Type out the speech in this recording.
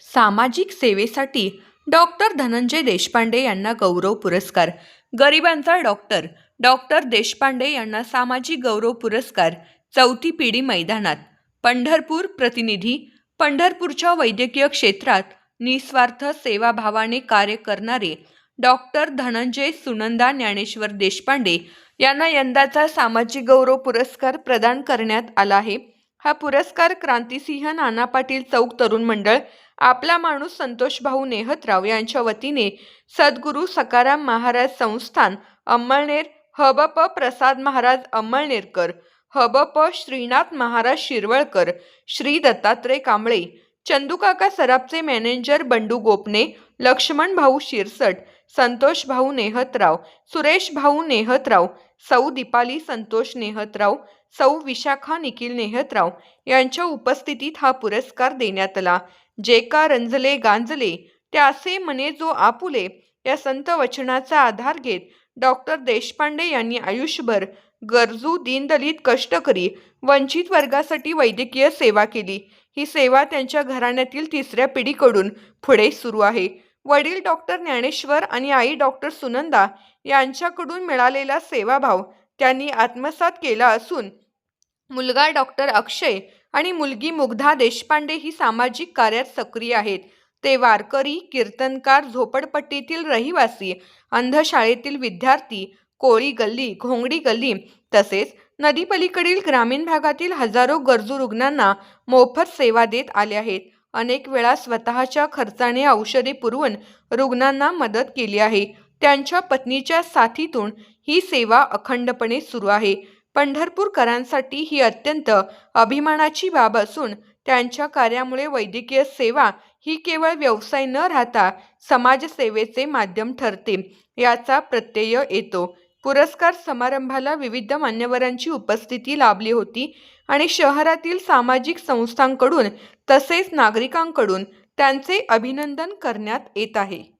सामाजिक सेवेसाठी डॉक्टर धनंजय देशपांडे यांना गौरव पुरस्कार. गरिबांचा डॉक्टर डॉक्टर देशपांडे यांना सामाजिक गौरव पुरस्कार. चौथी पिढी मैदानात. पंढरपूर प्रतिनिधी पंढरपूरच्या वैद्यकीय क्षेत्रात निस्वार्थ सेवाभावाने कार्य करणारे डॉक्टर धनंजय सुनंदा ज्ञानेश्वर देशपांडे यांना यंदाचा सामाजिक गौरव पुरस्कार प्रदान करण्यात आला आहे. हा पुरस्कार क्रांतिसिंह नाना पाटील चौक तरुण मंडळ आपला माणूस संतोषभाऊ नेहतराव यांच्या वतीने सद्गुरू सकाराम महाराज संस्थान अंमळनेर हबप प्रसाद महाराज अंमळनेरकर हबप श्रीनाथ महाराज शिरवळकर श्री दत्तात्रय कांबळे चंदूकाका सराफचे मॅनेजर बंडू गोपने लक्ष्मण भाऊ शिरसट संतोष भाऊ नेहतराव सुरेश भाऊ नेहतराव सौ दीपाली संतोष नेहतराव सौ विशाखा निखिल नेहतराव यांच्या उपस्थितीत हा पुरस्कार देण्यात आला. जे का रंजले गांजले त्यासे मने जो आपुले या संत वचनाचा आधार घेत डॉक्टर देशपांडे यांनी आयुष्यभर गरजू दीनदलित कष्टकरी वंचित वर्गासाठी वैद्यकीय सेवा केली. ही सेवा त्यांच्या घराण्यातील तिसऱ्या पिढीकडून पुढे सुरू आहे. वडील डॉक्टर ज्ञानेश्वर आणि आई डॉक्टर सुनंदा यांच्याकडून मिळालेला सेवाभाव त्यांनी आत्मसात केला असून मुलगा डॉक्टर अक्षय आणि मुलगी मुग्धा देशपांडे ही सामाजिक कार्यात सक्रिय आहेत. ते वारकरी कीर्तनकार झोपडपट्टीतील रहिवासी अंधशाळेतील विद्यार्थी कोळी गल्ली घोंगडी गल्ली तसेच नदीपलीकडील ग्रामीण भागातील हजारो गरजू रुग्णांना मोफत सेवा देत आले आहेत. अनेक वेळा स्वतःच्या खर्चाने औषधे पुरवून रुग्णांना मदत केली आहे. त्यांच्या पत्नीच्या साथीतून ही सेवा अखंडपणे सुरू आहे. पंढरपूरकरांसाठी ही अत्यंत अभिमानाची बाब असून त्यांच्या कार्यामुळे वैद्यकीय सेवा ही केवळ व्यवसाय न राहता समाजसेवेचे माध्यम ठरते याचा प्रत्यय येतो. पुरस्कार समारंभाला विविध मान्यवरांची उपस्थिती लाभली होती आणि शहरातील सामाजिक संस्थांकडून तसेच नागरिकांकडून त्यांचे अभिनंदन करण्यात येत आहे.